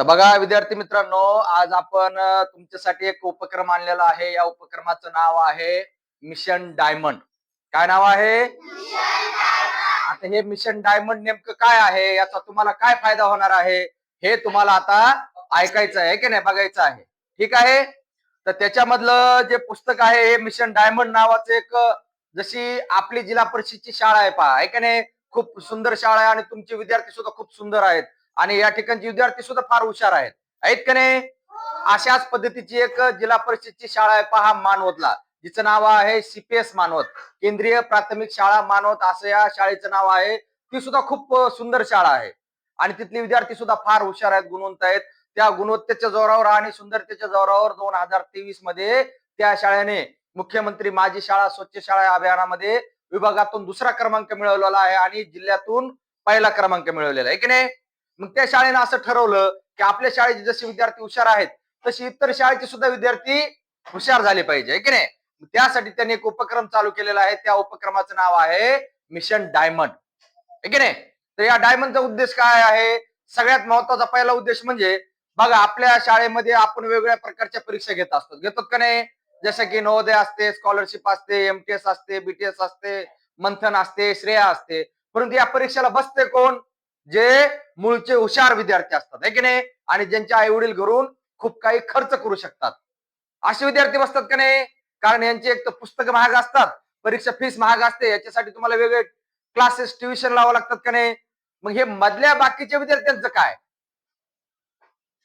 तर बघा विद्यार्थी मित्रांनो आज आपण तुमच्यासाठी एक उपक्रम आणलेला आहे. या उपक्रमाचं नाव आहे मिशन डायमंड. काय नाव आहे? आता हे मिशन डायमंड नेमकं काय आहे? याचा तुम्हाला काय फायदा होणार आहे? हे तुम्हाला आता ऐकायचं आहे की नाही? बघायचं आहे. ठीक आहे? तर त्याच्यामधलं जे पुस्तक आहे हे मिशन डायमंड नावाचं एक जशी आपली जिल्हा परिषदची शाळा आहे पहा. आहे नाही? खूप सुंदर शाळा आहे आणि तुमचे विद्यार्थी सुद्धा खूप सुंदर आहेत. आणि या ठिकाणचे विद्यार्थी सुद्धा फार हुशार आहेत. आहेत का नाही? अशाच पद्धतीची एक जिल्हा परिषदची शाळा आहे पहा मानवतला. जिचं नाव आहे सीपीएस मानवत. केंद्रीय प्राथमिक शाळा मानवत असं या शाळेचं नाव आहे. ती सुद्धा खूप सुंदर शाळा आहे. आणि तिथले विद्यार्थी सुद्धा फार हुशार आहेत गुणवंत आहेत. त्या गुणवत्तेच्या जोरावर आणि सुंदरतेच्या जोरावर दोन हजार तेवीसमध्ये त्या शाळेने मुख्यमंत्री माझी शाळा स्वच्छ शाळा अभियानामध्ये विभागातून दुसरा क्रमांक मिळवलेला आहे आणि जिल्ह्यातून पहिला क्रमांक मिळवलेला आहे की नाही? मग त्या शाळेनं असं ठरवलं की आपल्या शाळेचे जसे विद्यार्थी हुशार आहेत तशी इतर शाळेचे सुद्धा विद्यार्थी हुशार झाले पाहिजे की नाही? त्यासाठी त्यांनी एक उपक्रम चालू केलेला आहे. त्या उपक्रमाचं नाव आहे मिशन डायमंड की नाही? तर या डायमंडचा उद्देश काय आहे? सगळ्यात महत्त्वाचा पहिला उद्देश म्हणजे बघा आपल्या शाळेमध्ये आपण वेगवेगळ्या प्रकारच्या परीक्षा घेत असतो. घेतात का नाही? जसं की नवोदय असते स्कॉलरशिप असते एमटीएस असते बीटीएस असते मंथन असते श्रेया असते. परंतु या परीक्षेला बसते कोण? जे मूळचे हुशार विद्यार्थी असतात आहे की नाही? आणि ज्यांचे आई वडील घरून खूप काही खर्च करू शकतात. असे विद्यार्थी बसतात का नाही? कारण यांचे एक तर पुस्तकं महाग असतात परीक्षा फीस महाग असते याच्यासाठी तुम्हाला वेगळे क्लासेस ट्युशन लावा लागतात का नाही? मग हे मधल्या बाकीच्या विद्यार्थ्यांचं काय?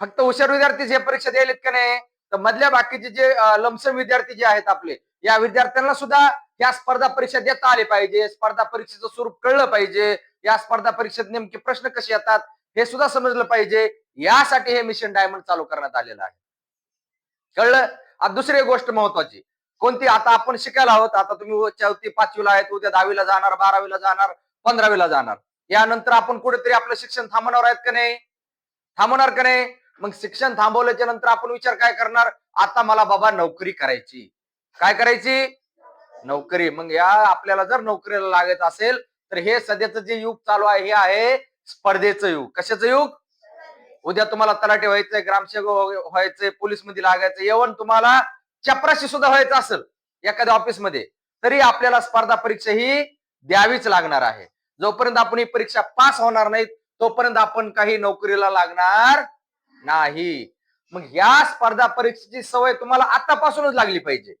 फक्त हुशार विद्यार्थी जे परीक्षा द्यायलेत का नाही? तर मधल्या बाकीचे जे लमसम विद्यार्थी जे आहेत आपले या विद्यार्थ्यांना सुद्धा या स्पर्धा परीक्षा देता आले पाहिजे स्पर्धा परीक्षेचं स्वरूप कळलं पाहिजे. या स्पर्धा परीक्षेत नेमके प्रश्न कसे येतात हे सुद्धा समजलं पाहिजे. यासाठी हे मिशन डायमंड चालू करण्यात आलेलं आहे. कळलं? आता दुसरी गोष्ट महत्वाची. कोणती? आता आपण शिकायला आहोत. आता तुम्ही चौथी पाचवीला आहेत. उद्या दहावीला जाणार बारावीला जाणार पंधरावीला जाणार. यानंतर आपण कुठेतरी आपलं शिक्षण थांबणार आहेत का नाही? थांबणार का नाही? मग शिक्षण थांबवल्याच्या नंतर आपण विचार काय करणार? आता मला बाबा नोकरी करायची. काय करायची? नोकरी. मग या आपल्याला जर नोकरीला लागत असेल तर हे सध्याचं जे युग चालू आहे हे आहे स्पर्धेचं युग. कशाचं युग? उद्या तुम्हाला तलाटे व्हायचंय ग्रामसेवक व्हायचंय पोलीसमध्ये लागायचं येऊन तुम्हाला चपराशी सुद्धा व्हायचं असेल एखाद्या ऑफिसमध्ये तरी आपल्याला स्पर्धा परीक्षा ही द्यावीच लागणार आहे. जोपर्यंत आपण ही परीक्षा पास होणार नाही तोपर्यंत आपण काही नोकरीला लागणार नाही. मग या स्पर्धा परीक्षेची सवय तुम्हाला आतापासूनच लागली पाहिजे.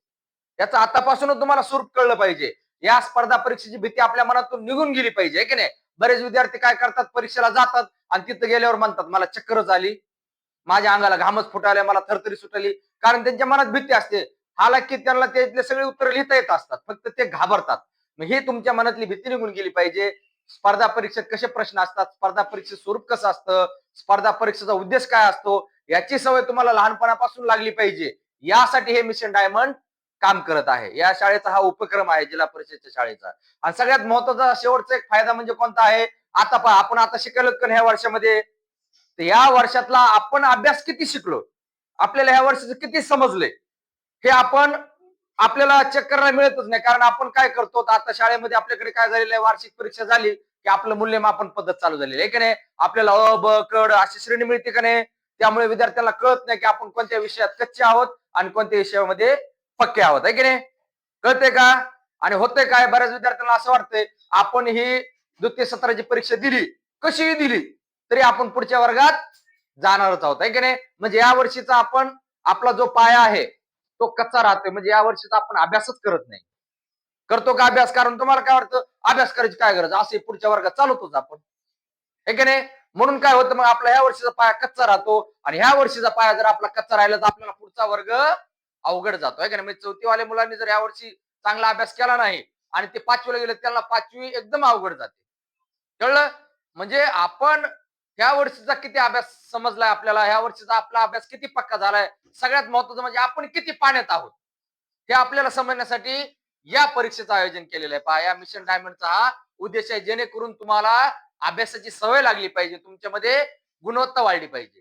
याचं आतापासूनच तुम्हाला स्वरूप कळलं पाहिजे. या स्पर्धा परीक्षेची भीती आपल्या मनातून निघून गेली पाहिजे की नाही? बरेच विद्यार्थी काय करतात? परीक्षेला जातात आणि तिथं गेल्यावर म्हणतात मला चक्करच आली. माझ्या अंगाला घामच फुटायला मला थरथरी सुटली कारण त्यांच्या मनात भीती असते. हालाकी त्यांना त्यातले सगळे उत्तर लिहिता येत असतात फक्त ते घाबरतात. मग ही तुमच्या मनातली भीती निघून गेली पाहिजे. स्पर्धा परीक्षेत कसे प्रश्न असतात? स्पर्धा परीक्षेत स्वरूप कसं असतं? स्पर्धा परीक्षेचा उद्देश काय असतो? याची सवय तुम्हाला लहानपणापासून लागली पाहिजे. यासाठी हे मिशन डायमंड काम करत आहे. या शाळेचा हा उपक्रम आहे जिल्हा परिषदच्या शाळेचा. आणि सगळ्यात महत्त्वाचा शेवटचा एक फायदा म्हणजे कोणता आहे? आता पहा आपण आता शिकलो का ह्या वर्षामध्ये? तर या वर्षातला आपण अभ्यास किती शिकलो? आपल्याला ह्या वर्षाचं किती समजले? हे आपण आपल्याला चेक करायला मिळतच नाही. कारण आपण काय करतो तर आता शाळेमध्ये आपल्याकडे काय झालेलं आहे? वार्षिक परीक्षा झाली की आपलं मूल्यमापन पद्धत चालू झालेली आहे की नाही? आपल्याला अ ब कड अशी श्रेणी मिळते का नाही? त्यामुळे विद्यार्थ्यांना कळत नाही की आपण कोणत्या विषयात कच्चे आहोत आणि कोणत्या विषयामध्ये पक्के आहोत आहे की नाही? कळते का? आणि होते काय? बऱ्याच विद्यार्थ्यांना असं वाटतंय आपण ही द्वितीय सत्राची परीक्षा दिली. कशीही दिली तरी आपण पुढच्या वर्गात जाणारच आहोत आहे की नाही? म्हणजे या वर्षीचा आपण आपला जो पाया आहे तो कच्चा राहतोय. म्हणजे या वर्षीचा आपण अभ्यासच करत नाही. करतो का अभ्यास? कारण तुम्हाला काय वाटतं? अभ्यास करायची काय गरज? असे पुढच्या वर्गात चालवतोच आपण. हे की नाही? म्हणून काय होतं? मग आपला ह्या वर्षीचा पाया कच्चा राहतो. आणि ह्या वर्षीचा पाया जर आपला कच्चा राहिला तर आपल्याला पुढचा वर्ग अवघड जातो आहे का नाही म्हणजे चौथीवाल्या मुलांनी जर या वर्षी चांगला अभ्यास केला नाही आणि ते पाचवीला गेले त्यांना पाचवी एकदम अवघड जाते. कळलं? म्हणजे आपण ह्या वर्षीचा किती अभ्यास समजलाय आपल्याला? ह्या वर्षीचा आपला अभ्यास किती पक्का झालाय? सगळ्यात महत्वाचं म्हणजे आपण किती पाण्यात आहोत? हे आपल्याला समजण्यासाठी या परीक्षेचं आयोजन केलेलं आहे. पहा या मिशन डायमंडचा हा उद्देश आहे. जेणेकरून तुम्हाला अभ्यासाची सवय लागली पाहिजे. तुमच्यामध्ये गुणवत्ता वाढली पाहिजे.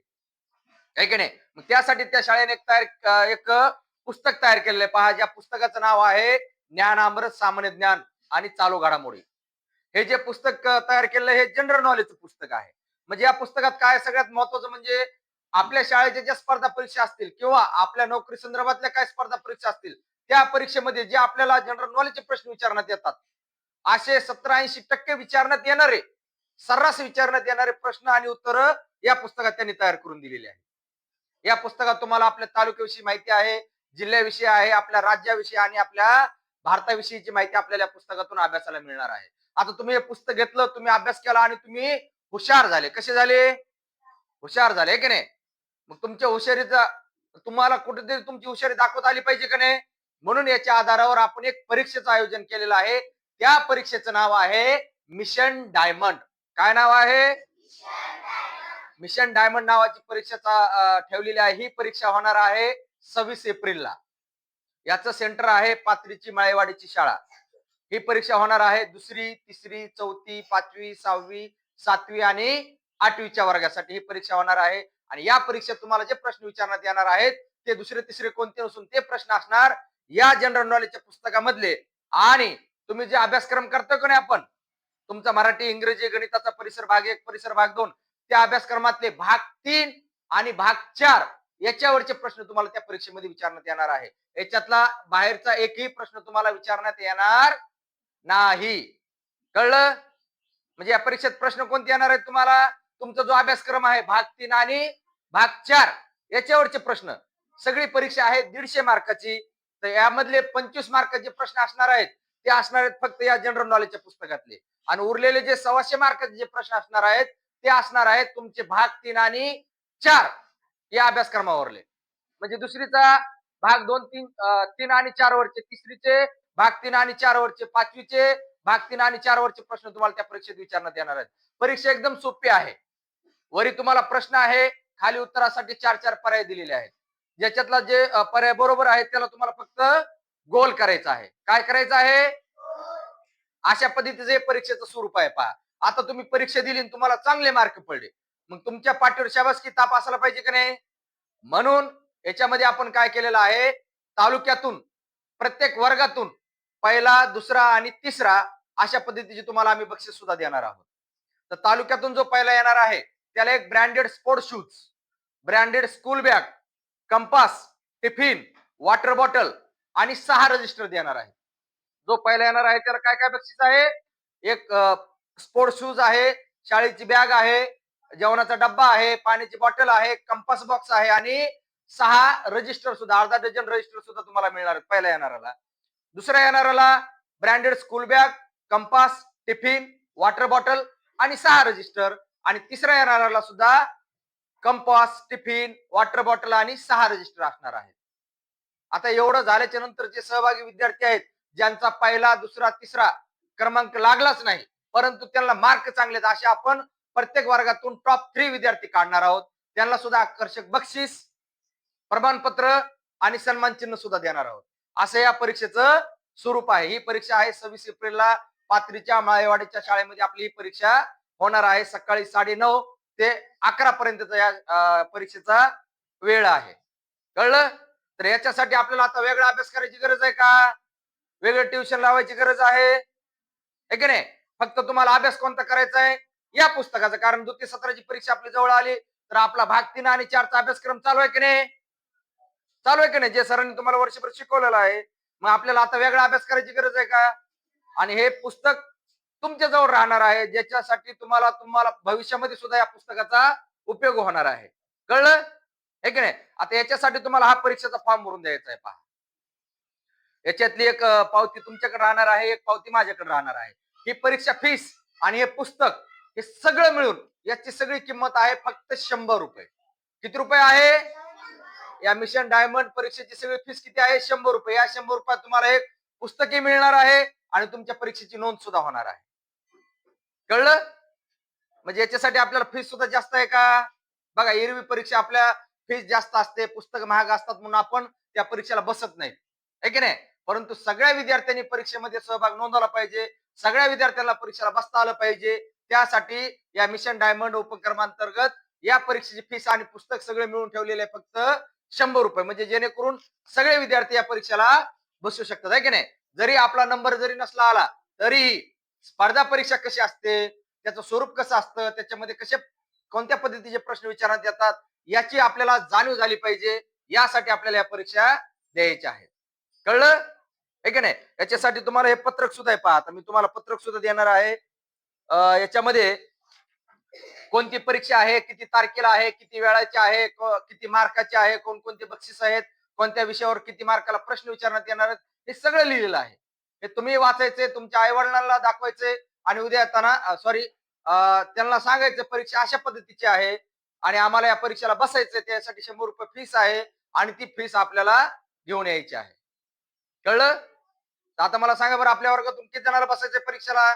आहे की नाही? मग त्यासाठी त्या शाळेने एक तयार एक पुस्तक तयार केलेलं आहे. पहा ज्या पुस्तकाचं नाव आहे ज्ञानामृत सामान्य ज्ञान आणि चालू घडामोडी. हे जे पुस्तक तयार केलेलं हे जनरल नॉलेजचं पुस्तक आहे. म्हणजे या पुस्तकात काय सगळ्यात महत्वाचं म्हणजे आपल्या शाळेच्या ज्या स्पर्धा परीक्षा असतील किंवा आपल्या नोकरी संदर्भातल्या काय स्पर्धा परीक्षा असतील त्या परीक्षेमध्ये जे आपल्याला जनरल नॉलेजचे प्रश्न विचारण्यात येतात. असे सत्तर ऐंशी टक्के विचारण्यात येणारे सर्रास विचारण्यात येणारे प्रश्न आणि उत्तरं या पुस्तकात त्यांनी तयार करून दिलेली आहे या पुस्तकात तुम्हाला आपल्या तालुक्याविषयी माहिती आहे. जिल्ह्याविषयी आहे आपल्या राज्याविषयी आणि आपल्या भारताविषयीची माहिती आपल्याला या पुस्तकातून अभ्यासाला मिळणार आहे. आता तुम्ही हे पुस्तक घेतलं तुम्ही अभ्यास केला आणि तुम्ही हुशार झाले. कसे झाले? हुशार झाले की नाही? मग तुमच्या हुशारीचा तुम्हाला कुठेतरी तुमची हुशारी दाखवत आली पाहिजे का नाही? म्हणून याच्या आधारावर आपण एक परीक्षेचं आयोजन केलेलं आहे. त्या परीक्षेचं नाव आहे मिशन डायमंड. काय नाव आहे? मिशन डायमंड नावाची परीक्षा ठेवलेली आहे. ही परीक्षा होणार आहे सव्वीस एप्रिलला. याचं सेंटर आहे पाथरीची माळेवाडीची शाळा. ही परीक्षा होणार आहे दुसरी तिसरी चौथी पाचवी सहावी सातवी आणि आठवीच्या वर्गासाठी. ही परीक्षा होणार आहे आणि या परीक्षेत तुम्हाला जे प्रश्न विचारण्यात येणार आहेत ते दुसरे तिसरे कोणते नसून ते प्रश्न असणार या जनरल नॉलेजच्या पुस्तकामधले. आणि तुम्ही जे अभ्यासक्रम करतो का नाही आपण? तुमचा मराठी इंग्रजी गणिताचा परिसर भाग एक परिसर भाग दोन. त्या अभ्यासक्रमातले भाग तीन आणि भाग चार याच्यावरचे प्रश्न तुम्हाला त्या परीक्षेमध्ये विचारण्यात येणार आहे. याच्यातला बाहेरचा एकही प्रश्न तुम्हाला विचारण्यात येणार नाही. कळलं? म्हणजे या परीक्षेत प्रश्न कोणते येणार आहेत तुम्हाला? तुमचा जो अभ्यासक्रम आहे भाग तीन आणि भाग चार याच्यावरचे प्रश्न. सगळी परीक्षा आहे दीडशे मार्काची. तर यामधले पंचवीस मार्काचे प्रश्न असणार आहेत ते असणार आहेत फक्त या जनरल नॉलेजच्या पुस्तकातले. आणि उरलेले जे सव्वाशे मार्काचे जे प्रश्न असणार आहेत ते असणार आहेत तुमचे भाग तीन आणि चार. या अभ्यासक्रमावरले म्हणजे दुसरीचा भाग दोन तीन तीन आणि चार वरचे तिसरीचे भाग तीन आणि चार वरचे पाचवीचे भाग तीन आणि चार वरचे प्रश्न तुम्हाला त्या परीक्षेत विचारण्यात येणार आहेत. परीक्षा एकदम सोपी आहे. वरी तुम्हाला प्रश्न आहे खाली उत्तरासाठी चार चार पर्याय दिलेले आहेत. ज्याच्यातला जे पर्याय बरोबर आहे त्याला तुम्हाला फक्त गोल करायचा आहे. काय करायचं आहे? अशा पद्धतीचे परीक्षेचं स्वरूप आहे पहा. आता तुम्ही परीक्षा दिली आणि तुम्हाला चांगले मार्क पडले. मग तुमच्या पाठीवर शाबासकी ताप असायला पाहिजे की नाही? म्हणून याच्यामध्ये आपण काय केलेलं आहे? तालुक्यातून प्रत्येक वर्गातून पहिला दुसरा आणि तिसरा अशा पद्धतीचे तुम्हाला आम्ही बक्षीस सुद्धा देणार आहोत. तर तालुक्यातून जो पहिला येणार आहे त्याला एक branded sport shoes branded school bag compass tiffin water bottle आणि सहा रजिस्टर देणार आहे. जो पहिला येणार आहे त्याला काय काय बक्षीस आहे? एक स्पोर्ट शूज आहे शाळेची बॅग आहे जेवणाचा डब्बा आहे पाण्याची बॉटल आहे कंपास बॉक्स आहे आणि सहा रजिस्टर सुद्धा अर्धा डझन रजिस्टर सुद्धा तुम्हाला मिळणार आहेत पहिल्या येणाऱ्याला. दुसऱ्या येणाऱ्याला branded school bag compass tiffin water bottle आणि सहा रजिस्टर आणि तिसऱ्या येणाऱ्याला सुद्धा कंपास टिफिन वॉटर बॉटल आणि सहा रजिस्टर असणार आहेत. आता एवढं झाल्याच्यानंतर जे सहभागी विद्यार्थी आहेत ज्यांचा पहिला दुसरा तिसरा क्रमांक लागलाच नाही परंतु त्यांना मार्क चांगले आहेत असे आपण प्रत्येक वर्गातून टॉप थ्री विद्यार्थी काढणार आहोत. त्यांना सुद्धा आकर्षक बक्षीस प्रमाणपत्र आणि सन्मान चिन्ह सुद्धा देणार आहोत. असं या परीक्षेचं स्वरूप आहे. ही परीक्षा आहे सव्वीस एप्रिलला. पात्रीच्या माळेवाडीच्या शाळेमध्ये आपली ही परीक्षा होणार आहे. सकाळी साडे नऊ ते अकरा पर्यंतचा या परीक्षेचा वेळ आहे. कळलं? तर याच्यासाठी आपल्याला आता वेगळा अभ्यास करायची गरज आहे का? वेगळं ट्युशन लावायची गरज आहे. की नाही? फक्त तुम्हाला अभ्यास कोणता करायचा आहे? या पुस्तकाचं कारण द्वितीय सत्राची परीक्षा आपल्या जवळ आली. तर आपला भाग तीन आणि चारचा अभ्यासक्रम चालू आहे की नाही? चालू आहे की नाही? जे सरांनी तुम्हाला वर्षभर शिकवलेलं आहे. मग आपल्याला आता वेगळा अभ्यास करायची गरज आहे का? आणि हे पुस्तक तुमच्या जवळ राहणार आहे. ज्याच्यासाठी तुम्हाला तुम्हाला भविष्यामध्ये सुद्धा या पुस्तकाचा उपयोग होणार आहे. कळलं? हे की नाही? आता याच्यासाठी तुम्हाला हा परीक्षेचा फॉर्म भरून द्यायचा आहे पहा. याच्यातली एक पावती तुमच्याकडे राहणार आहे. एक पावती माझ्याकडे राहणार आहे. ही परीक्षा फीस आणि हे पुस्तक हे सगळं मिळून याची सगळी किंमत आहे फक्त शंभर रुपये. किती रुपये आहे? या मिशन डायमंड परीक्षेची सगळी फीस किती आहे? शंभर रुपये. या शंभर रुपयात तुम्हाला एक पुस्तके मिळणार आहे आणि तुमच्या परीक्षेची नोंद सुद्धा होणार आहे. कळलं? म्हणजे याच्यासाठी आपल्याला फीस सुद्धा जास्त आहे का? बघा एरवी परीक्षा आपल्या फीस जास्त असते पुस्तक महाग असतात म्हणून आपण त्या परीक्षेला बसत नाही. है की नाही? परंतु सगळ्या विद्यार्थ्यांनी परीक्षेमध्ये सहभाग नोंदवला पाहिजे सगळ्या विद्यार्थ्यांना परीक्षेला बसता आलं पाहिजे. त्यासाठी या मिशन डायमंड उपक्रमांतर्गत या परीक्षेची फीस आणि पुस्तक सगळे मिळून ठेवलेले आहे फक्त शंभर रुपये. म्हणजे जेणेकरून सगळे विद्यार्थी या परीक्षेला बसू शकतात आहे की नाही? जरी आपला नंबर जरी नसला आला तरीही स्पर्धा परीक्षा कशी असते त्याचं स्वरूप कसं असतं त्याच्यामध्ये कसे कोणत्या पद्धतीचे प्रश्न विचारण्यात येतात याची आपल्याला जाणीव झाली पाहिजे यासाठी आपल्याला या परीक्षा द्यायच्या आहेत. कळलं? आहे की नाही? याच्यासाठी तुम्हाला हे पत्रक सुद्धा आहे पहा. मी तुम्हाला पत्रक सुद्धा देणार आहे. याच्यामध्ये कोणती परीक्षा आहे किती तारखेला आहे किती वेळाची आहे किती मार्काची आहे कोणकोणते बक्षीस आहेत कोणत्या विषयावर किती मार्काला प्रश्न विचारण्यात येणार आहेत हे सगळं लिहिलेलं आहे. हे तुम्ही वाचायचे तुमच्या आई वडिलांना दाखवायचे आणि उद्या येताना सॉरी त्यांना सांगायचं परीक्षा अशा पद्धतीची आहे आणि आम्हाला या परीक्षेला बसायचं त्यासाठी शंभर रुपये फीस आहे आणि ती फीस आपल्याला घेऊन यायची आहे. कळलं? आता मला सांगा बरं आपल्या वर्गातून किती जणांना बसायचं परीक्षेला?